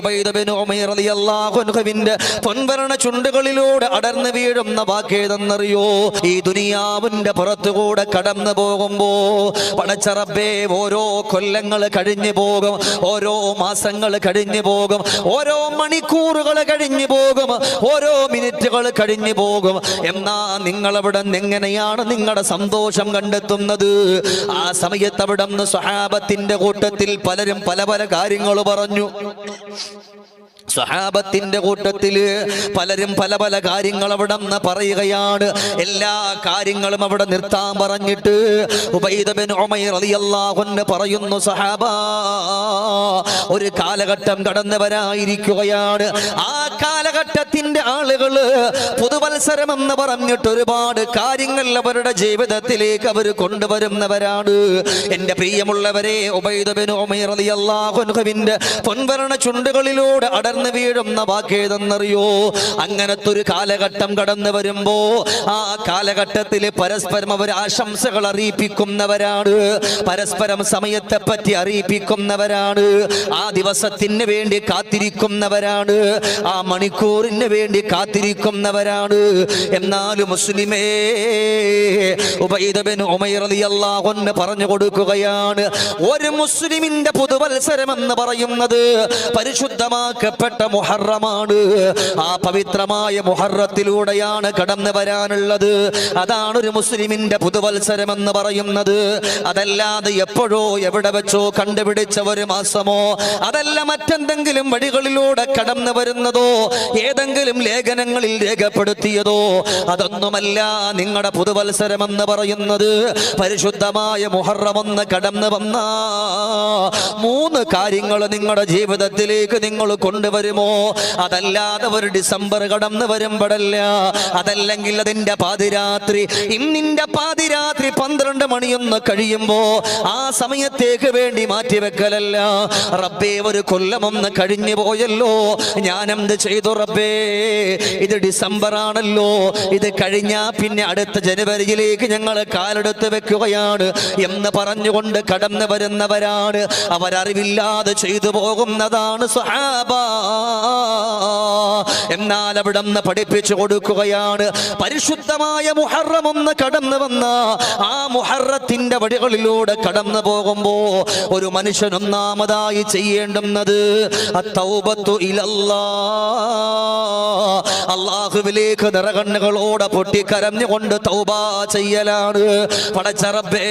Ubaida bin Umair റളിയല്ലാഹു അൻഹുവിന്റെ പൊൻവരണ ചുണ്ടുകളിലൂടെ അടർന്നു വീഴുന്ന വാക്കേതെന്നറിയോ? ഈ ദുനിയാവിന്റെ പുറത്തുകൂടെ കടന്നു പോകുമ്പോ പടച്ചറബേ ഓരോ കൊല്ലങ്ങൾ കഴിഞ്ഞു പോകും ഓരോ മാസങ്ങൾ കഴിഞ്ഞു പോകും ഓരോ മണിക്കൂറുകൾ കഴിഞ്ഞു പോകും ഓരോ മിനിറ്റുകൾ കഴിഞ്ഞു പോകും. എന്നാ നിങ്ങളവിടെ എങ്ങനെയാണ് നിങ്ങളുടെ സന്തോഷം കണ്ടെത്തുന്നത്? ആ സമയത്ത് അവിടെ നിന്ന് സ്വഹാബത്തിന്റെ കൂട്ടത്തിൽ പലരും പല പല കാര്യങ്ങൾ പറഞ്ഞു. Thank you. സ്വഹാബത്തിന്റെ കൂട്ടത്തിൽ പലരും പല പല കാര്യങ്ങൾ അവിടെ നിന്ന് പറയുകയാണ്. എല്ലാ കാര്യങ്ങളും അവിടെ നിർത്താൻ പറഞ്ഞിട്ട് പറയുന്നു സഹാബ ഒരു കാലഘട്ടം കടന്നു വരായിരിക്കുകയാണ് ആ കാലഘട്ടത്തിന്റെ ആളുകൾ പുതുവത്സരം എന്ന് പറഞ്ഞിട്ട് ഒരുപാട് കാര്യങ്ങൾ അവരുടെ ജീവിതത്തിലേക്ക് അവർ കൊണ്ടുവരുന്നവരാണ്. എന്റെ പ്രിയമുള്ളവരെ ഉബൈദ ബിൻ ഉമൈർ റളിയല്ലാഹു അൻഹുവിന്റെ പൊൻവരണ ചുണ്ടുകളിലൂടെ അടർന്നു വീഴുന്ന വാക്കേതെന്നറിയോ? അങ്ങനത്തെ ഒരു കാലഘട്ടം കടന്നു വരുമ്പോ ആ കാലഘട്ടത്തിൽ പരസ്പരം അവർ ആശംസകൾ അറിയിപ്പിക്കുന്നവരാണ്. പരസ്പരം സമയത്തെ പറ്റി അറിയിപ്പിക്കുന്നവരാണ്. ആ ദിവസത്തിന് വേണ്ടി കാത്തിരിക്കുന്നവരാണ്. ആ മണിക്കൂറിന് വേണ്ടി കാത്തിരിക്കുന്നവരാണ്. എന്നാലും മുസ്ലിമേ ഉബൈദ ബിൻ ഉമൈർ പറഞ്ഞു കൊടുക്കുകയാണ് ഒരു മുസ്ലിമിന്റെ പുതുവത്സരം എന്ന് പറയുന്നത് പരിശുദ്ധമാക്കപ്പെട്ട മുഹറമാണ്. ആ പവിത്രമായ മുഹറത്തിലൂടെയാണ് കടന്നു വരാനുള്ളത്. അതാണ് ഒരു മുസ്ലിമിന്റെ പുതുവത്സരം എന്ന് പറയുന്നത്. അതല്ലാതെ എപ്പോഴോ എവിടെ വെച്ചോ കണ്ടുപിടിച്ച ഒരു മാസമോ അതല്ല മറ്റെന്തെങ്കിലും വഴികളിലൂടെ കടന്നു വരുന്നതോ ഏതെങ്കിലും ലേഖനങ്ങളിൽ രേഖപ്പെടുത്തിയതോ അതൊന്നുമല്ല നിങ്ങളുടെ പുതുവത്സരം എന്ന് പറയുന്നത്. പരിശുദ്ധമായ മുഹറമെന്ന് കടന്നു വന്ന മൂന്ന് കാര്യങ്ങൾ നിങ്ങളുടെ ജീവിതത്തിലേക്ക് നിങ്ങൾ കൊണ്ടുവരുമോ അതല്ലാതെ ഒരു ഡിസംബർ കടന്നു വരുമ്പോഴല്ല അതല്ലെങ്കിൽ അതിന്റെ പാതിരാത്രി. ഇന്നിന്റെ പാതിരാത്രി പന്ത്രണ്ട് മണിയൊന്ന് കഴിയുമ്പോ ആ സമയത്തേക്ക് വേണ്ടി മാറ്റിവെക്കലല്ല. റബ്ബേ ഒരു കൊല്ലമൊന്ന് കഴിഞ്ഞു പോയല്ലോ. ഞാൻ എന്ത് ചെയ്തു റബ്ബേ? ഇത് ഡിസംബർ ആണല്ലോ ഇത് കഴിഞ്ഞാ പിന്നെ അടുത്ത ജനുവരിയിലേക്ക് ഞങ്ങൾ കാലെടുത്ത് വെക്കുകയാണ്. എന്ന് പറഞ്ഞുകൊണ്ട് കടന്നു വരുന്നവരാണ്. അവരറിവില്ലാതെ ചെയ്തു പോകുന്നതാണ് സ്വഹാബ എന്നാൽ അവിടെ നിന്ന് പഠിപ്പിച്ചു കൊടുക്കുകയാണ്. പരിശുദ്ധമായ മുഹറം ഒന്ന് കടന്നു വന്ന ആ മുഹറത്തിന്റെ വടികളിലൂടെ കടന്നു പോകുമ്പോ ഒരു മനുഷ്യൻ ഒന്നാമതായി ചെയ്യേണ്ടുന്നത് അള്ളാഹുവിലേക്ക് നിറകണ്ണുകളോടെ പൊട്ടിക്കരഞ്ഞുകൊണ്ട് തൗബ ചെയ്യലാണ്. പടച്ചറബേ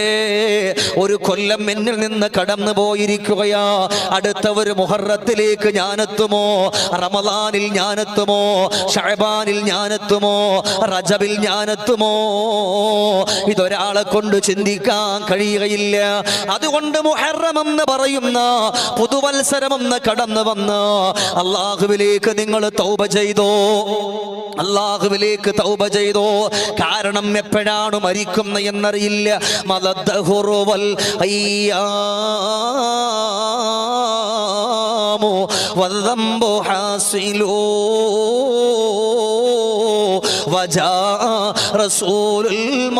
ഒരു കൊല്ലം എന്നിൽ നിന്ന് കടന്നു പോയിരിക്കുകയാ അടുത്ത ഒരു മുഹറത്തിലേക്ക് ഞാനെത്തുമോ? റമദാനിൽ ഞാനെത്തുമോ ഷഹബാനിൽ ഞാനെത്തുമോ റജബിൽ ഞാനെത്തുമോ ഇതൊരാളെ കൊണ്ട് ചിന്തിക്കാൻ കഴിയുകയില്ല. അതുകൊണ്ട് മുഹറം എന്ന് പറയുന്ന പുതുവത്സരമെന്ന് കടന്നു വന്ന് അള്ളാഹുവിലേക്ക് നിങ്ങൾ തൗബ ചെയ്തോ? അള്ളാഹുവിലേക്ക് തൗബ ചെയ്തോ? കാരണം എപ്പോഴാണ് മരിക്കുന്ന എന്നറിയില്ല. മതദ്ഹുറുവൽ الحرام والذنب حاصل. وجاء رسول الموت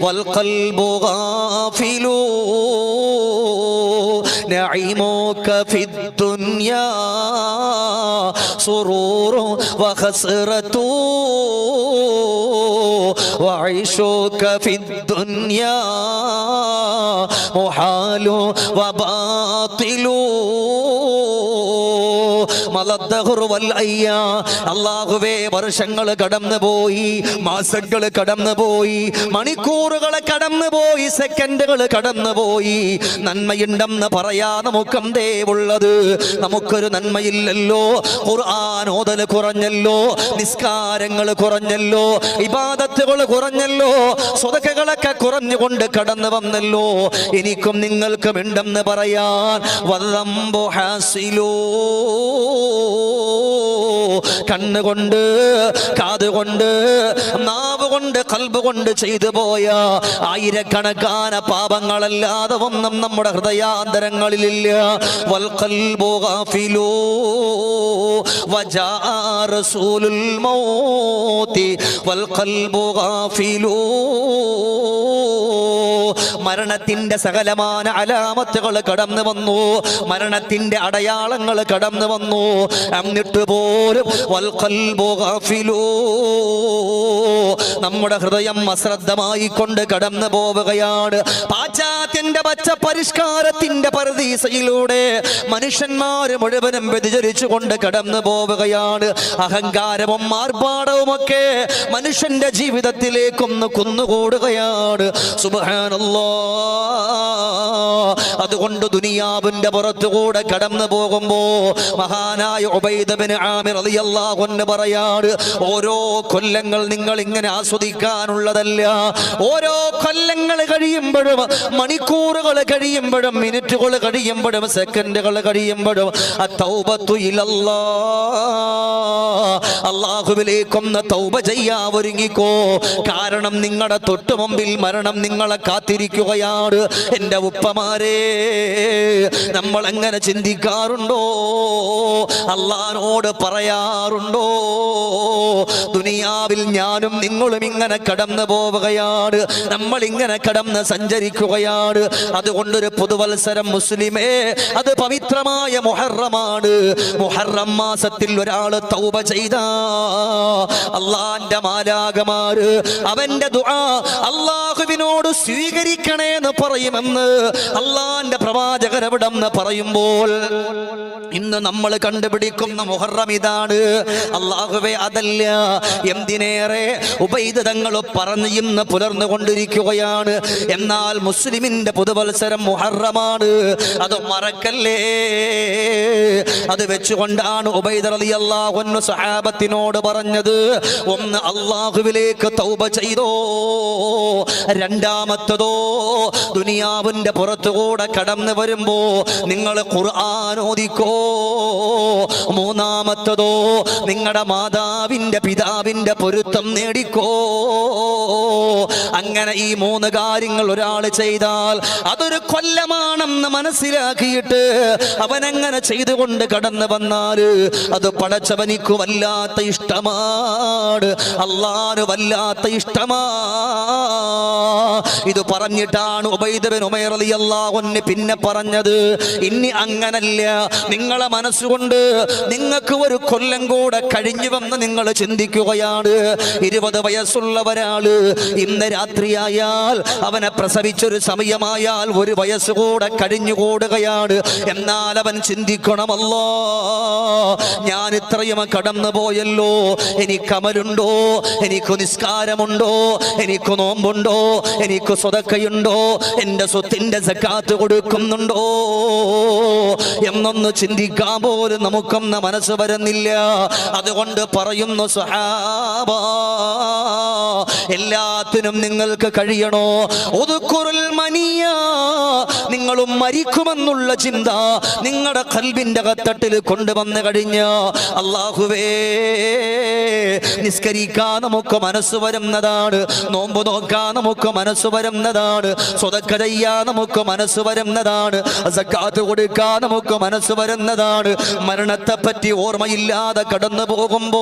والقلب غافل. نعيمك في الدنيا سرور وخسرة. وعيشك في الدنيا وحال وباطل അള്ളാഹുവേ വർഷങ്ങൾ കടന്നു പോയി മാസങ്ങൾ കടന്നു പോയി മണിക്കൂറുകൾ കടന്നു പോയി സെക്കൻഡുകൾ കടന്നു പോയി നന്മയുണ്ടെന്ന് പറയാ നമുക്കെന്തേ ഉള്ളത്. നമുക്കൊരു നന്മയില്ലല്ലോ. ഖുർആൻ ഓതൽ കുറഞ്ഞല്ലോ. നിസ്കാരങ്ങൾ കുറഞ്ഞല്ലോ. ഇബാദത്തുകൾ കുറഞ്ഞല്ലോ. സ്വതക്കകളൊക്കെ കുറഞ്ഞുകൊണ്ട് കടന്നു വന്നല്ലോ. എനിക്കും നിങ്ങൾക്കും ഉണ്ടെന്ന് പറയാൻ. വല്ലംബോ ഹാസിലോ കണ്ണുകൊണ്ട് കാതുകൊണ്ട് നാവ് കൊണ്ട് കൽബ് കൊണ്ട് ചെയ്തു പോയ ആയിരക്കണക്കാന പാപങ്ങളല്ലാതെ ഒന്നും നമ്മുടെ ഹൃദയാന്തരങ്ങളിലില്ല. വൽ മരണത്തിന്റെ സകലമാന അലാമത്തുകൾ കടന്നു വന്നു. മരണത്തിന്റെ അടയാളങ്ങൾ കടന്നു വന്നു. എന്നിട്ട് പോലും. നമ്മുടെ ഹൃദയം അശ്രദ്ധമായി കൊണ്ട് കടന്നു പോവുകയാണ്. പാശ്ചാത്യന്റെ പച്ച പരിഷ്കാരത്തിന്റെ പരദീസയിലൂടെ മനുഷ്യന്മാര് മുഴുവനും വ്യതിചരിച്ചു കൊണ്ട് കടന്നു പോവുകയാണ്. അഹങ്കാരവും ആർഭാടവും ഒക്കെ മനുഷ്യന്റെ ജീവിതത്തിലേക്കൊന്ന് കുന്നുകൂടുകയാണ്. സുബഹാനല്ലാ അതുകൊണ്ട് ദുനിയാവിന്റെ പുറത്തുകൂടെ കടന്നു പോകുമ്പോ മഹാനായ ഉബൈദബിന് ആമിർ റളിയല്ലാഹു അൻഹു പറയാണ് ഓരോ കൊല്ലങ്ങൾ നിങ്ങൾ ഇങ്ങനെ ആസ്വദിക്കാനുള്ളതല്ല. ഓരോ കൊല്ലങ്ങൾ കഴിയുമ്പോഴും മണിക്കൂറുകൾ കഴിയുമ്പോഴും മിനിറ്റുകൾ കഴിയുമ്പോഴും സെക്കൻഡുകൾ കഴിയുമ്പോഴും അള്ളാഹുവിലേക്കൊന്ന് തൗബ ചെയ്യാ ഒരുങ്ങിക്കോ. കാരണം നിങ്ങളുടെ തൊട്ടു മുമ്പിൽ മരണം നിങ്ങളെ കാത്തിരിക്കുകയാണ് എന്റെ ഉപ്പമാരെ. നമ്മൾ എങ്ങനെ ചിന്തിക്കാറുണ്ടോ? അള്ളഹാനോട് പറയാറുണ്ടോ? ദുനിയാവിൽ ഞാനും നിങ്ങളും ഇങ്ങനെ കടന്നു പോവുകയാണ്. നമ്മൾ ഇങ്ങനെ കടന്ന് സഞ്ചരിക്കുകയാണ്. അതുകൊണ്ടൊരു പുതുവത്സരം മുസ്ലിമേ അത് പവിത്രമായ മുഹറമാണ്. മുഹറം മാസത്തിൽ ഒരാൾ തൗബ ചെയ്ത. അള്ളാന്റെ മാലാകമാര് അവന്റെ ദുആ അള്ളാഹുവിനോട് സ്വീകരിക്കണേ എന്ന് പറയുമെന്ന് അള്ളാന്റെ പ്രവാചകൻ എവിടെന്ന് പറയുമ്പോൾ ഇന്ന് നമ്മൾ കണ്ടുപിടിക്കുന്ന മുഹറം ഇതാണ്. അള്ളാഹുവെ അതല്ല. എന്തിനേറെ ഉപൈതങ്ങൾ പറഞ്ഞ് ഇന്ന് പുലർന്നുകൊണ്ടിരിക്കുകയാണ്. എന്നാൽ മുസ്ലിമിന്റെ പുതുവത്സരം മുഹറമാണ്. അത് മറക്കല്ലേ? അത് വെച്ചുകൊണ്ടാണ് ഉബൈദർ അലി അള്ളാഹുന്നു സഹാബത്തിനോട് പറഞ്ഞത് ഒന്ന് അള്ളാഹുവിലേക്ക് തൗബ ചെയ്തോ. രണ്ടാമത്തതോ ദുനിയാവിന്റെ പുറത്തുകൂടെ കടന്നു വരുമ്പോ നിങ്ങൾ ഖുർആൻ മൂന്നാമത്തതോ നിങ്ങളുടെ മാതാവിന്റെ പിതാവിന്റെ പൊരുത്തം നേടിക്കോ. അങ്ങനെ ഈ മൂന്ന് കാര്യങ്ങൾ ഒരാൾ ചെയ്താൽ അതൊരു കൊല്ലമാണെന്ന് മനസ്സിലാക്കിയിട്ട് അവനങ്ങനെ ചെയ്തുകൊണ്ട് കടന്നു വന്നാൽ അത് പടച്ചവനിക്ക് വല്ലാത്ത ഇഷ്ടമാണ്. അള്ളാന് വല്ലാത്ത ഇഷ്ടമാ. ഇത് പറഞ്ഞിട്ടാണ് ഉബൈദബിൻ ഉമൈർ അലി അള്ളാഹുന് പിന്നെ പറഞ്ഞത്. ഇനി അങ്ങനല്ല. നിങ്ങളെ മനസ്സുകൊണ്ട് നിങ്ങൾക്ക് ഒരു കൊല്ലം കൂടെ കഴിഞ്ഞു വന്ന് നിങ്ങൾ ചിന്തിക്കുകയാണ്. ഇരുപത് വയസ്സുള്ള ഒരാൾ ഇന്ന് രാത്രിയായാൽ അവനെ പ്രസവിച്ചൊരു സമയമായാൽ ഒരു വയസ്സ് കൂടെ കഴിഞ്ഞുകൂടുകയാണ് എന്നാൽ അവൻ ചിന്തിക്കണമല്ലോ ഞാൻ ഇത്രയും കടന്നു പോയല്ലോ. എനിക്ക് അമലുണ്ടോ? എനിക്ക് നിസ്കാരമുണ്ടോ? എനിക്ക് നോമ്പുണ്ടോ? എനിക്ക് സ്വതക്കയുണ്ടോ എന്റെ സ്വത്തിന്റെ സക്കാത്ത് കൊടുക്കുന്നുണ്ടോ? എന്നൊന്ന് ചിന്തിക്കാൻ പോലും നമുക്കൊന്ന് മനസ്സ് വരുന്നില്ല. അതുകൊണ്ട് പറയുന്നു സഹാബ എല്ലാത്തിനും നിങ്ങൾക്ക് കഴിയണോ? ഒതുക്കുറിൽ മനിയ നിങ്ങളും മരിക്കുമെന്നുള്ള ചിന്ത നിങ്ങളുടെ കൽവിന്റെ കത്തട്ടിൽ കൊണ്ടുവന്നു കഴിഞ്ഞ അള്ളാഹുവേ നിസ്കരിക്കാൻ നമുക്ക് മനസ്സ് വരുന്നതാണ്. നോമ്പ് നോക്കാൻ നമുക്ക് മനസ്സ് വരുന്നതാണ്. സ്വതക്ക ചെയ്യാൻ നമുക്ക് മനസ്സ് വരുന്നതാണ്. സക്കാത്ത് കൊടുക്കാൻ നമുക്ക് മനസ്സ് വരുന്നതാണ്. മരണത്തെ പറ്റി ഓർമ്മയില്ലാതെ കടന്നു പോകുമ്പോ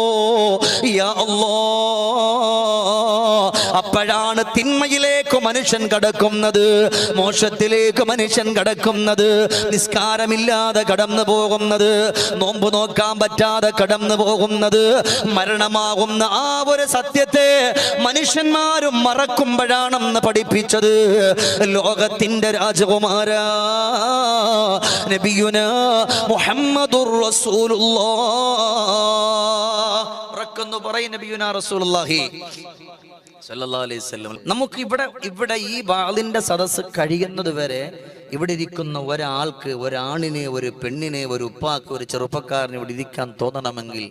അപ്പോഴാണ് തിന്മയിലേക്ക് മനുഷ്യൻ കടക്കുന്നത്. മോശത്തിലേക്ക് മനുഷ്യൻ കടക്കുന്നത്. നിസ്കാരമില്ലാതെ കടന്നു പോകുന്നത്. നോമ്പ് നോക്കാൻ പറ്റാതെ കടന്നു പോകുന്നത്. മരണമാകുന്ന ആ ഒരു സത്യത്തെ മനുഷ്യന്മാരും മറക്കുമ്പോഴാണെന്ന് പഠിപ്പിച്ചത്. ലോകത്തിന്റെ രാജകുമാര. നബിയുന മുഹമ്മദുർ റസൂലുള്ളാഹ് പറയും റസൂലുള്ളാഹി. നമുക്ക് ഇവിടെ ഇവിടെ ഈ ബാലിന്റെ സദസ്സ് കഴിയുന്നത് വരെ ഇവിടെ ഇരിക്കുന്ന ഒരാൾക്ക് ഒരാണിനെ ഒരു പെണ്ണിനെ ഒരു ഉപ്പാക്ക് ഒരു ചെറുപ്പക്കാരനെ ഇവിടെ ഇരിക്കാൻ തോന്നണമെങ്കിൽ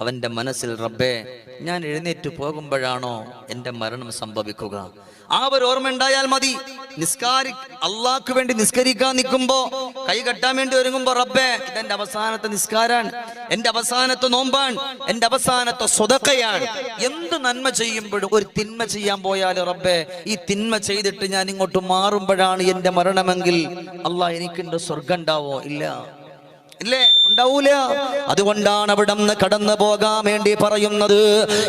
അവന്റെ മനസ്സിൽ റബ്ബേ ഞാൻ എഴുന്നേറ്റ് പോകുമ്പോഴാണോ എന്റെ മരണം സംഭവിക്കുക? ആ ഒരു ഓർമ്മ ഉണ്ടായാൽ മതി. നിസ്കാരി അള്ളാഹ്ക്ക് വേണ്ടി നിസ്കരിക്കാൻ നിൽക്കുമ്പോ കൈ കെട്ടാൻ വേണ്ടി ഒരുങ്ങുമ്പോ റബ്ബേ ഇതെന്റെ അവസാനത്തെ നിസ്കാരാണ്. എന്റെ അവസാനത്തെ നോമ്പാണ്. എന്റെ അവസാനത്തെ സ്വതക്കയാണ്. എന്ത് നന്മ ചെയ്യുമ്പോഴും ഒരു തിന്മ ചെയ്യാൻ പോയാൽ റബ്ബേ ഈ തിന്മ ചെയ്തിട്ട് ഞാൻ ഇങ്ങോട്ട് മാറുമ്പോഴാണ് എന്റെ മരണമെങ്കിൽ അള്ളാഹ് എനിക്കുണ്ട് സ്വർഗം ഉണ്ടാവോ? ഇല്ല. ഇല്ലേ? ഉണ്ടാവൂല. അതുകൊണ്ടാണ് അവിടെ നിന്ന് കടന്നു പോകാൻ വേണ്ടി പറയുന്നത്.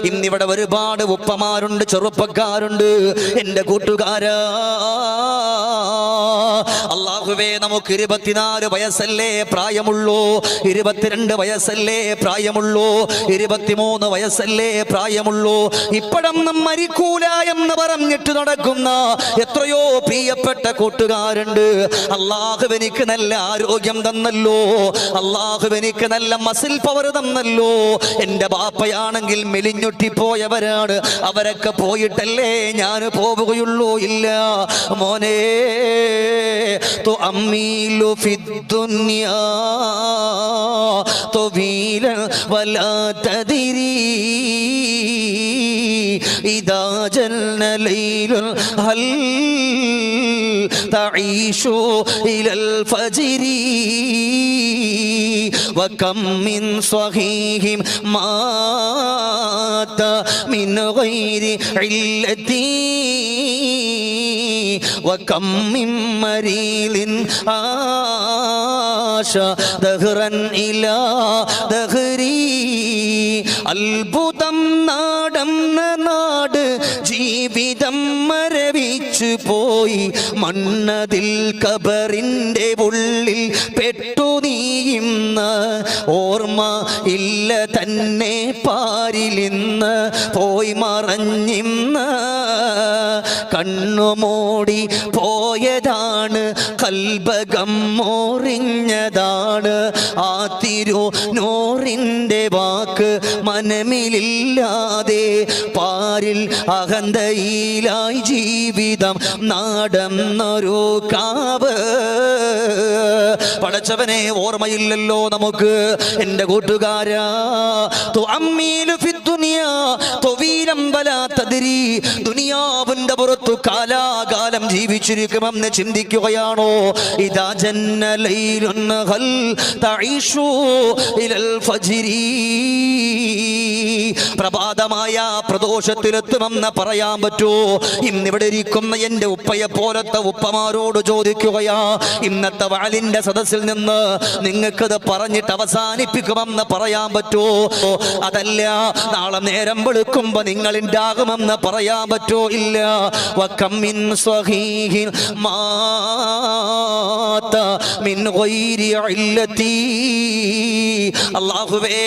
ഇന്നിവിടെ ഒരുപാട് ഉപ്പമാരുണ്ട് ചെറുപ്പക്കാരുണ്ട്. എന്റെ കൂട്ടുകാരാ അള്ളാഹുവേ നമുക്ക് ഇരുപത്തിനാല് വയസ്സല്ലേ പ്രായമുള്ളൂ. ഇരുപത്തിരണ്ട് വയസ്സല്ലേ പ്രായമുള്ളൂ. ഇരുപത്തിമൂന്ന് വയസ്സല്ലേ പ്രായമുള്ളൂ. ഇപ്പോഴൊന്നും മരിക്കൂല എന്ന് പറഞ്ഞിട്ട് നടക്കുന്ന എത്രയോ പ്രിയപ്പെട്ട കൂട്ടുകാരുണ്ട്. അള്ളാഹു എനിക്ക് നല്ല ആരോഗ്യം തന്നല്ലോ. അള്ളാഹു എനിക്ക് നല്ല മസിൽ പവർ തന്നല്ലോ എന്റെ ബാപ്പയാണെങ്കിൽ മെലിഞ്ഞൊട്ടിപ്പോയവരാണ് അവരൊക്കെ പോയിട്ടല്ലേ ഞാൻ പോവുകയുള്ളൂ ഇല്ല മോനെ تو أميل في الدنيا طويلا ولا تدري إذا جن ليل هل تعيش إلى الفجر وكم من صحيح مات من غير علة وكم من مريل عاش دهرا إلى دهري അത്ഭുതം നാടന്ന നാട് ജീവിതം മരവിച്ചു പോയി. മണ്ണതിൽ കബറിന്റെ ഉള്ളിൽ പെട്ടു നീയുന്ന ഓർമ്മ ഇല്ല തന്നെ പാരിലിന്ന് പോയി മറഞ്ഞിന്ന്. കണ്ണുമൂടി പോയതാണ് കൽബകം മോറിഞ്ഞതാണ് ആ തിരു നോറിന്റെ വാക്ക് മനമിലില്ലാതെ പാരിൽ അഹന്തയിലായി ജീവിതം നാടന്നൊരു കാവ്. പടച്ചവനെ ഓർമ്മയില്ലല്ലോ നമുക്ക്. എന്റെ കൂട്ടുകാരാ പുറത്തു കാലാകാലം ജീവിച്ചിരിക്കുമെന്ന് ചിന്തിക്കുകയാണോ? ഇതാ ജന്നലൈലുൻ هل തഈഷു ഇലൽ ഫജ്രി പ്രഭാതമായ പ്രദോഷത്തിലെത്തുമെന്ന് പറയാൻ പറ്റൂ. ഇന്നിവിടെ ഇരിക്കുന്ന എന്റെ ഉപ്പയെ പോലത്തെ ഉപ്പമാരോട് ചോദിക്കുകയാ ഇന്നത്തെ വാലിന്റെ സദസ്സിൽ നിന്ന് നിങ്ങൾക്കത് പറഞ്ഞിട്ട് അവസാനിപ്പിക്കുമെന്ന് പറയാൻ പറ്റൂ. അതല്ല നാളെ നേരം വെളുക്കുമ്പോൾ നിങ്ങൾ ഉണ്ടാകുമെന്ന് പറയാൻ പറ്റൂ. ഇല്ല വക്കമ്മിൻ സ്വഹീഹിൻ മാത മിൻ ഗൈരി ഇല്ലത്തി. അല്ലാഹുവേ.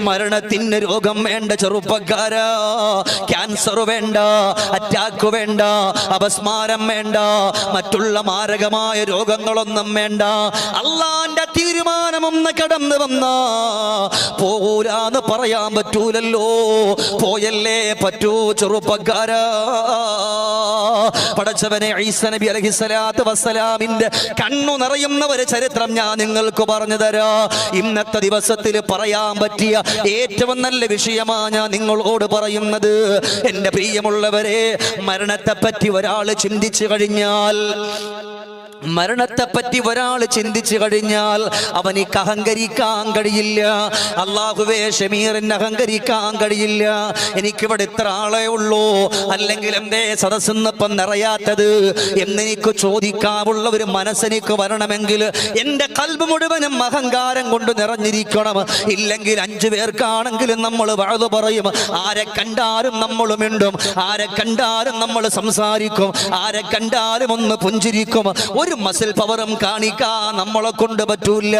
മരണത്തിന് രോഗം വേണ്ട ചെറുപ്പക്കാരാ. ക്യാൻസർ വേണ്ട അറ്റാക്ക് വേണ്ട അപസ്മാരം വേണ്ട മറ്റുള്ള മാരകമായ രോഗങ്ങളൊന്നും വേണ്ട. അള്ളാന്റെ തീരുമാനമൊന്ന് കടന്നു വന്ന. പോരാന്ന് പറയാൻ പറ്റൂലല്ലോ. പോയല്ലേ പറ്റൂ ചെറുപ്പക്കാരാ. പടച്ചവനെ ഈസ നബി അലഹിസ്സലാത്തു വസ്സലാമിന്റെ കണ്ണു നിറയുന്ന ഒരു ചരിത്രം ഞാൻ നിങ്ങൾക്ക് പറഞ്ഞു തരാ. ഇന്നത്തെ ദിവസത്തിൽ പറയാൻ പറ്റിയ ഏറ്റവും നല്ല വിഷയമാണ് ഞാൻ നിങ്ങളോട് പറയുന്നത്. എന്റെ പ്രിയമുള്ളവരെ മരണത്തെപ്പറ്റി ഒരാൾ ചിന്തിച്ചു കഴിഞ്ഞാൽ മരണത്തെപ്പറ്റി ഒരാൾ ചിന്തിച്ചു കഴിഞ്ഞാൽ അവനിക്ക് അഹങ്കരിക്കാൻ കഴിയില്ല. അള്ളാഹുവേ ഷമീറിന് അഹങ്കരിക്കാൻ കഴിയില്ല. എനിക്കിവിടെ ഇത്ര ആളെ ഉള്ളൂ. അല്ലെങ്കിൽ എന്തേ സദസ്സെന്നിപ്പം നിറയാത്തത്? എന്നെനിക്ക് ചോദിക്കാവുള്ള ഒരു മനസ്സെനിക്ക് വരണമെങ്കിൽ എന്റെ കൽബ് മുഴുവനും അഹങ്കാരം കൊണ്ട് നിറഞ്ഞിരിക്കണം. ഇല്ലെങ്കിൽ അഞ്ചു പേർക്കാണെങ്കിലും നമ്മൾ വഴുതു പറയും. ആരെ കണ്ടാലും നമ്മൾ മിണ്ടും. ആരെ കണ്ടാലും നമ്മൾ സംസാരിക്കും. ആരെ കണ്ടാലും ഒന്ന് പുഞ്ചിരിക്കും. ഒരു മസിൽ പവറും കാണിക്കാൻ നമ്മളെ കൊണ്ട് പറ്റൂല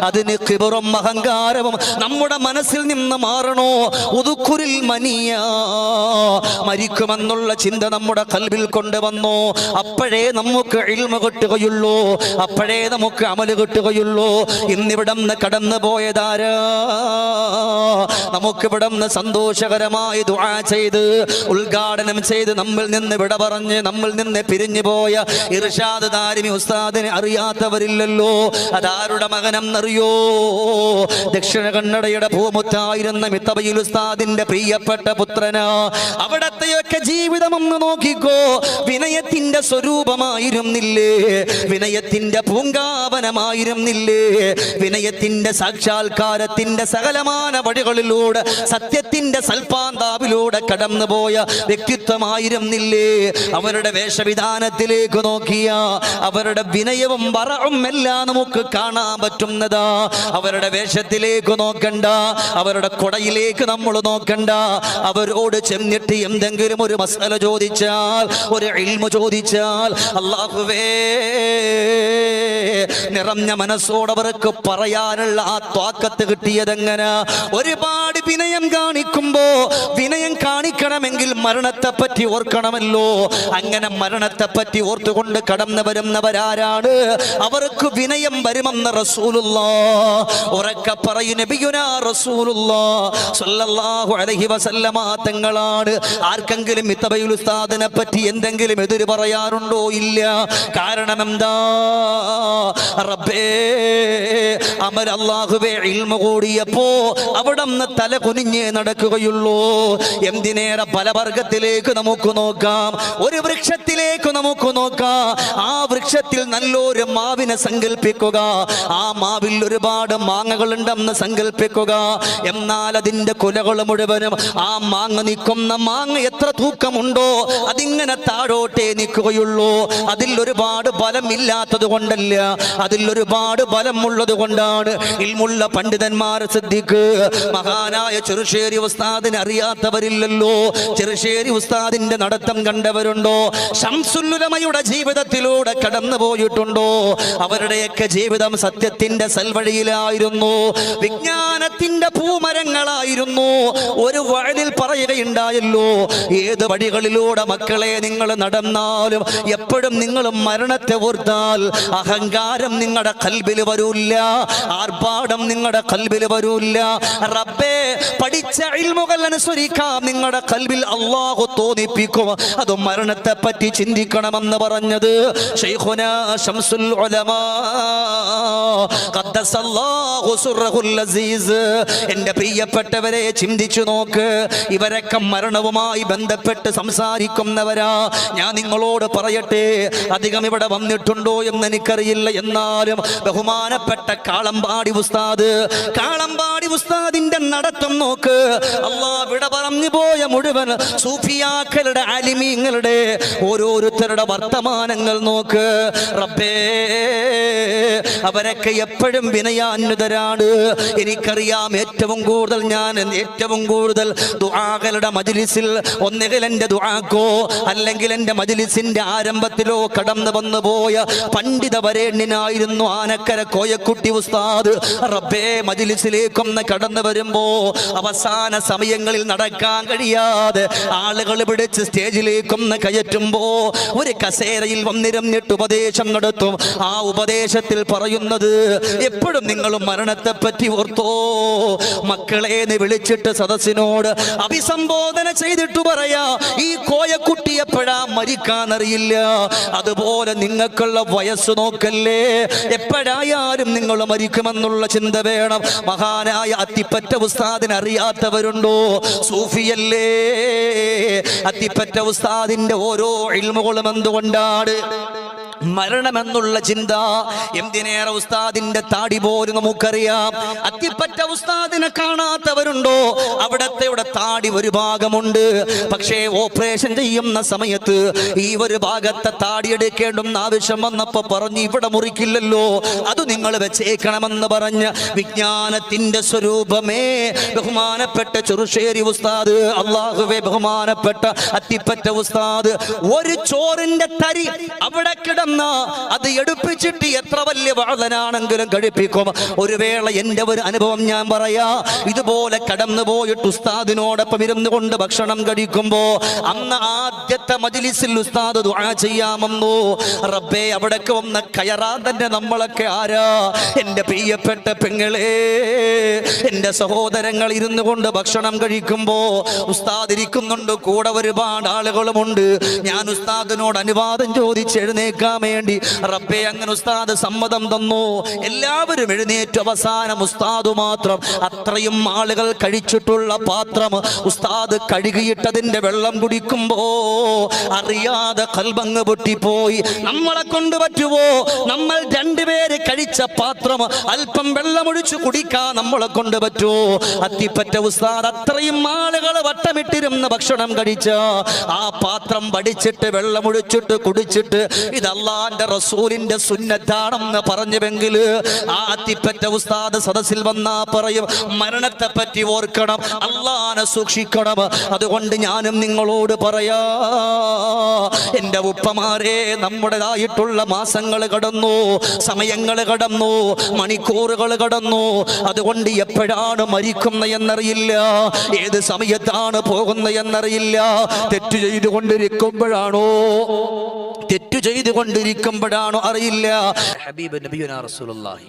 അതിന് കിബറും അഹങ്കാരവും നമ്മുടെ മനസ്സിൽ നിന്ന് മാറണോ? ഉതുക്കുരിൽ മനിയ. മരിക്കുമെന്നുള്ള ചിന്ത നമ്മുടെ കൽവിൽ കൊണ്ടുവന്നു? അപ്പോഴേ നമുക്ക് ഇൽമ കിട്ടുകയുള്ളൂ. അപ്പോഴേ നമുക്ക് അമൽ കിട്ടുകയുള്ളൂ. ഇന്നിവിടം കടന്നു പോയതാരാ? നമുക്കിവിടം സന്തോഷകരമായി ദുആ ചെയ്ത് ഉദ്ഘാടനം ചെയ്ത് നമ്മിൽ നിന്ന് വിട പറഞ്ഞ് നമ്മിൽ നിന്ന് പിരിഞ്ഞു പോയ ഇർഷാദ് ദാരിമി ഉസ്താദിനെ അറിയാത്തവരില്ലല്ലോ. അതാരുടെ മകനെന്നറിയോ? ദക്ഷിണ കന്നഡയുടെ ഭൂമുത്തായിരുന്ന മിത്തബയിൽ ഉസ്താദിന്റെ പ്രിയപ്പെട്ട പുത്രനാ. അവിടത്തെയൊക്കെ ജീവിതം ഒന്ന് നോക്കിക്കോ. വിനയത്തിന്റെ സ്വരൂപമായിരുന്നില്ലേ? വിനയത്തിന്റെ പൂങ്കാവനമായിരുന്നില്ലേ? വിനയത്തിന്റെ സാക്ഷാത്കാരത്തിന്റെ സകലമാന വഴികളിലൂടെ സത്യത്തിന്റെ സൽപാന്താവിലൂടെ കടന്നുപോയ വ്യക്തിത്വമായിരുന്നില്ലേ? അവരുടെ വേഷവിധാനത്തിലേക്ക് നോക്കിയ അവർ അവരുടെ വിനയവും വറവും എല്ലാം നമുക്ക് കാണാൻ പറ്റുന്നതാ. അവരുടെ വേഷത്തിലേക്ക് നോക്കണ്ട. അവരുടെ കുടയിലേക്ക് നമ്മൾ നോക്കണ്ട. അവരോട് ചെന്നിട്ട് എന്തെങ്കിലും ഒരു മസാല ചോദിച്ചാൽ ഒരു ഇൽമ ചോദിച്ചാൽ അള്ളാഹുവേ നിറഞ്ഞ മനസ്സോടവർക്ക് പറയാനുള്ള ആ ത്വാക്കത്ത് കിട്ടിയതെങ്ങനെ? ഒരുപാട് വിനയം കാണിക്കുമ്പോ വിനയം കാണിക്കണമെങ്കിൽ മരണത്തെ പറ്റി ഓർക്കണമല്ലോ. അങ്ങനെ മരണത്തെ പറ്റി ഓർത്തുകൊണ്ട് കടന്നു വരുന്നവരാരാണ് അവർക്ക് വിനയം വരുമെന്ന് റസൂലുള്ള. നബിയുനാ റസൂലുള്ളാ. സല്ലല്ലാഹു അലൈഹി വസല്ലമ തങ്ങളാണ്. ആർക്കെങ്കിലും ഇത്തബയുൽ ഉസ്താദിനെ പറ്റി എന്തെങ്കിലും എതിര് പറയാറുണ്ടോ? ഇല്ല. കാരണം എന്താ റബ്ബേ അമൽ അള്ളാഹുവേ കൂടിയപ്പോ അവിടെ തല കുനിഞ്ഞേ നടക്കുകയുള്ളൂ. എന്തിനേറെ പല വർഗത്തിലേക്ക് നമുക്ക് നോക്കാം. ഒരു വൃക്ഷത്തിലേക്ക് നമുക്ക് നോക്കാം. ആ വൃക്ഷത്തിൽ നല്ലൊരു മാവിനെ സങ്കല്പിക്കുക ആ മാവിൽ ഒരുപാട് മാങ്ങകൾ ഉണ്ടെന്ന് സങ്കല്പിക്കുക എന്നാൽ അതിന്റെ കുലകൾ മുഴുവനും ആ മാങ്ങ നിൽക്കുന്ന മാങ്ങ എത്ര തൂക്കമുണ്ടോ അതിങ്ങനെ താഴോട്ടേ നിൽക്കുകയുള്ളൂ. അതിൽ ഒരുപാട് ബലമില്ലാത്തത് കൊണ്ടല്ല. അതിൽ ഒരുപാട് ബലമുള്ളത് കൊണ്ടാണ് ഇൽമുള്ള പണ്ഡിതന്മാരെ ശ്രദ്ധിക്ക് മഹാനായ ചെറുശ്ശേരി ഉസ്താദിനെ അറിയാത്തവരില്ലല്ലോ. ചെറുശ്ശേരി ഉസ്താദിന്റെ നടത്തം കണ്ടവരുണ്ടോ? ഷംസുല്ലുലമയുടെ ജീവിതത്തിലൂടെ കടന്നു പോയിട്ടുണ്ടോ? അവരുടെയൊക്കെ ജീവിതം സത്യത്തിന്റെ സൽവഴിയിലായിരുന്നു. വിജ്ഞാനത്തിന്റെ പൂമരങ്ങളായിരുന്നു ഒരു വഴിയിൽ പറയുകയുണ്ടായല്ലോ ഏത് വഴികളിലൂടെ മക്കളെ നിങ്ങൾ നടന്നാലും എപ്പോഴും നിങ്ങൾ മരണത്തെ ഓർത്താൽ അഹങ്കാരം നിങ്ങളുടെ കൽബിൽ വരൂല്ല ആർഭാടം നിങ്ങളുടെ കൽബിൽ വരൂല്ല. റബ്ബേ പഠിച്ച ഇൽമുകൾ അനുസരിക്കാം നിങ്ങളുടെ കൽബിൽ അള്ളാഹു തോന്നിപ്പിക്കും. അത് മരണത്തെ പറ്റി ചിന്തിക്കണമെന്ന് പറഞ്ഞത് ശൈഖുന العلماء ഉലമാ. ഖദ്ദസല്ലാഹു سره അസീസ്. എന്റെ പ്രിയപ്പെട്ടവരെ ചിന്തിച്ചു നോക്ക്. ഇവരൊക്കെ മരണവുമായി ബന്ധപ്പെട്ട് സംസാരിക്കുന്നവരാ. ഞാൻ നിങ്ങളോട് പറയട്ടെ അധികം ഇവിടെ വന്നിട്ടുണ്ടോ എന്ന് എനിക്കറിയില്ല. എന്നാലും ബഹുമാനപ്പെട്ട കാളമ്പാടി ഉസ്താദ് കാളമ്പാടി ഉസ്താദിന്റെ നടത്തം നോക്ക്. അള്ളാ വിട പറഞ്ഞു പോയ മുഴുവൻ സൂഫിയാക്കളുടെ അലിമീങ്ങളുടെ ഓരോരുത്തരുടെ വർത്തമാനങ്ങൾ നോക്ക്. റബ്ബേ അവരൊക്കെ എപ്പോഴും വിനയാന്വിതരാണ്. എനിക്കറിയാം ഏറ്റവും കൂടുതൽ ഞാൻ ഏറ്റവും കൂടുതൽ ദുആകളുടെ മജ്ലിസിൽ ഒന്നുകിൽ എന്റെ ദുആക്കോ അല്ലെങ്കിൽ എന്റെ മജ്‌ലിസിന്റെ ആരംഭത്തിലോ കടന്നു വന്നു പോയ പണ്ഡിത വരേണ്യനായിരുന്നു ആനക്കര കോയക്കുട്ടി ഉസ്താദ്. റബ്ബേ മജ്ലിസിലേക്കൊന്ന് കടന്നു വരുമ്പോ അവസാന സമയങ്ങളിൽ നടക്കാൻ കഴിയാതെ ആളുകൾ പിടിച്ച് സ്റ്റേജിലേക്കൊന്ന് കയറ്റുമ്പോ ഒരു കസേരയിൽ വന്നിരുന്നിട്ട് ഉപദേശം നടത്തും ആ ഉപദേശത്തിൽ പറയുന്നത് എപ്പോഴും നിങ്ങൾ മരണത്തെ പറ്റി ഓർത്തോ. മക്കളെ വിളിച്ചിട്ട് സദസ്സിനോട് അഭിസംബോധന ചെയ്തിട്ട് പറയാ ഈ കോയക്കുട്ടി എപ്പോഴാ മരിക്കാൻ അറിയില്ല അതുപോലെ നിങ്ങൾക്കുള്ള വയസ്സ് നോക്കല്ലേ. എപ്പോഴായാലും നിങ്ങൾ മരിക്കുമെന്നുള്ള ചിന്ത വേണം. മഹാനായ അത്തിപ്പറ്റ ഉസ്താദിന് അറിയാത്തവരുണ്ടോ? സൂഫിയല്ലേ. അത്തിപ്പറ്റ ഉസ്താദിന്റെ ഓരോ ഇൽമുകളും എന്തുകൊണ്ടാണ്? മരണമെന്നുള്ള ചിന്ത. എന്തിനേറെ ഉസ്താദിന്റെ താടി പോലും നമുക്കറിയാം. അത്തിപ്പറ്റ ഉസ്താദിനെ കാണാത്തവരുണ്ടോ? അവിടത്തെ ഇവിടെ താടി ഒരു ഭാഗമുണ്ട്. പക്ഷേ ഓപ്പറേഷൻ ചെയ്യുന്ന സമയത്ത് ഈ ഒരു ഭാഗത്തെ താടി എടുക്കേണ്ടുന്ന ആവശ്യം വന്നപ്പോ പറഞ്ഞു ഇവിടെ മുറിക്കില്ലല്ലോ. അത് നിങ്ങൾ വെച്ചേക്കണമെന്ന് പറഞ്ഞ വിജ്ഞാനത്തിന്റെ സ്വരൂപമേ ബഹുമാനപ്പെട്ട ചെറുശ്ശേരി ഉസ്താദ് അള്ളാഹുവെ ബഹുമാനപ്പെട്ട അത്തിപ്പറ്റ ഉസ്താദ് ഒരു ചോറിന്റെ തരി അവിടെ കിടന്ന അത് എടുപ്പിച്ചിട്ട് എത്ര വലിയ വാദനാണെങ്കിലും കഴിപ്പിക്കും. ഒരു വേള എന്റെ ഒരു അനുഭവം ഞാൻ പറയാ ഇതുപോലെ കടന്നു പോയിട്ട് ഉസ്താദിനോടൊപ്പം ഇരുന്നു കൊണ്ട് ഭക്ഷണം കഴിക്കുമ്പോ അന്ന് ആദ്യത്തെ മജിലിസിൽ ഉസ്താദ് ദുആ ചെയ്യാമെന്നു. റബ്ബേ അവിടേക്ക് വന്ന കയറാൻ തന്നെ നമ്മളൊക്കെ ആരാ? എന്റെ പ്രിയപ്പെട്ട പെങ്ങളെ എന്റെ സഹോദരങ്ങൾ ഇരുന്നു കൊണ്ട് ഭക്ഷണം കഴിക്കുമ്പോ ഉസ്താദ് ഇരിക്കുന്നുണ്ട് കൂടെ ഒരുപാട് ആളുകളുമുണ്ട്. ഞാൻ ഉസ്താദിനോട് അനുവാദം ചോദിച്ച് എഴുന്നേക്കാൻ വേണ്ടി. റബ്ബെ അങ്ങനെ ഉസ്താദ് സമ്മതം തന്നു. എല്ലാവരും എഴുന്നേറ്റ്. അവസാനം ഉസ്താദ് മാത്രം. അത്രയും ആളുകൾ കഴിച്ചിട്ടുള്ള പാത്രം ഉസ്താദ് കഴുകിയിട്ടതിന്റെ വെള്ളം കുടിക്കുമ്പോ അറിയാതെ കൽബങ്ങ് പൊട്ടിപ്പോയി. നമ്മളെ കൊണ്ട് പറ്റുമോ നമ്മൾ രണ്ടുപേര് കഴിച്ച പാത്രം അല്പം വെള്ളമൊഴിച്ചു കുടിക്കാൻ നമ്മളെ കൊണ്ട് പറ്റുമോ അത്തിപ്പറ്റ ഉസ്താദ് അത്രയും ആളുകൾ വട്ടമിട്ടിരുന്ന ഭക്ഷണം കഴിച്ച ആ പാത്രം വടിച്ചിട്ട് വെള്ളമൊഴിച്ചിട്ട് കുടിച്ചിട്ട് ഇത് അള്ളാന്റെ റസൂലിന്റെ സുന്നത്താണെന്ന് പറഞ്ഞുവെങ്കിൽ ആ അത്തിപ്പറ്റ ഉസ്താദ് സദസ്സിൽ വന്നാ പറയും മരണത്തെ പറ്റി ഓർക്കണം അള്ളാനെ സൂക്ഷിക്കണം. അതുകൊണ്ട് ഞാനും നിങ്ങളോട് പറയാ എന്റെ ഉപ്പമാരെ നമ്മുടേതായിട്ടുള്ള മാസങ്ങൾ കടന്നു സമയങ്ങൾ കടന്നു മണിക്കൂറുകൾ കടന്നു. അതുകൊണ്ട് എപ്പോഴാണ് മരിക്കുന്ന എന്നറിയില്ല ഏത് സമയത്താണ് പോകുന്ന എന്നറിയില്ല. തെറ്റ് ചെയ്തുകൊണ്ടിരിക്കുമ്പോഴാണോ? തെറ്റു ചെയ്തുകൊണ്ടിരിക്കുമ്പോഴാണോ അറിയില്ല. ഹബീബ് റസൂലുള്ളാഹി.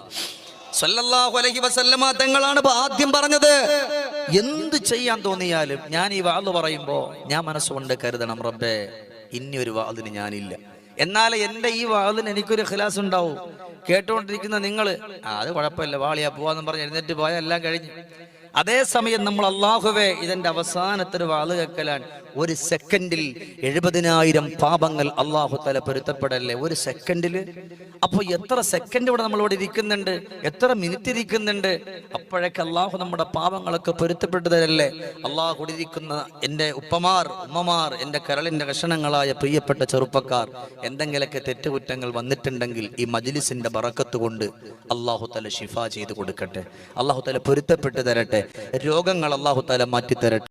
അലൈഹി വസല്ലമ തങ്ങളാണ് ആദ്യം പറഞ്ഞത്. എന്ത് ചെയ്യാൻ തോന്നിയാലും ഞാൻ ഈ വാൾ പറയുമ്പോ ഞാൻ മനസ്സുകൊണ്ട് കരുതണം റബ്ബേ ഇനി ഒരു വാളിന് ഞാനില്ല. എന്നാൽ എന്റെ ഈ വാളിന് എനിക്കൊരു ഖിലാസ് ഉണ്ടാവും. കേട്ടുകൊണ്ടിരിക്കുന്ന നിങ്ങൾ അത് കുഴപ്പമില്ല വാളിയാ പോവാന്ന് പറഞ്ഞ് എഴുന്നേറ്റ് പോയാൽ എല്ലാം കഴിഞ്ഞു. അതേസമയം നമ്മൾ അള്ളാഹുവേ ഇതിന്റെ അവസാനത്തൊരു വാൾ കേൾക്കലാൻ ഒരു സെക്കൻഡിൽ എഴുപതിനായിരം പാപങ്ങൾ അള്ളാഹു തല പൊരുത്തപ്പെടല്ലേ? ഒരു സെക്കൻഡിൽ അപ്പോൾ എത്ര സെക്കൻഡ് ഇവിടെ നമ്മളോട് ഇരിക്കുന്നുണ്ട്? എത്ര മിനിറ്റ് ഇരിക്കുന്നുണ്ട്? അപ്പോഴൊക്കെ അള്ളാഹു നമ്മുടെ പാപങ്ങളൊക്കെ പൊരുത്തപ്പെട്ടു തരല്ലേ അള്ളാഹു ഇരിക്കുന്ന എന്റെ ഉപ്പമാർ ഉമ്മമാർ എന്റെ കരളിന്റെ കഷണങ്ങളായ പ്രിയപ്പെട്ട ചെറുപ്പക്കാർ എന്തെങ്കിലുമൊക്കെ തെറ്റുകുറ്റങ്ങൾ വന്നിട്ടുണ്ടെങ്കിൽ ഈ മജിലിസിന്റെ ബറക്കത്ത് കൊണ്ട് അള്ളാഹു തല ഷിഫ ചെയ്ത് കൊടുക്കട്ടെ. അള്ളാഹു തല പൊരുത്തപ്പെട്ട് തരട്ടെ. രോഗങ്ങൾ അള്ളാഹു തല മാറ്റി തരട്ടെ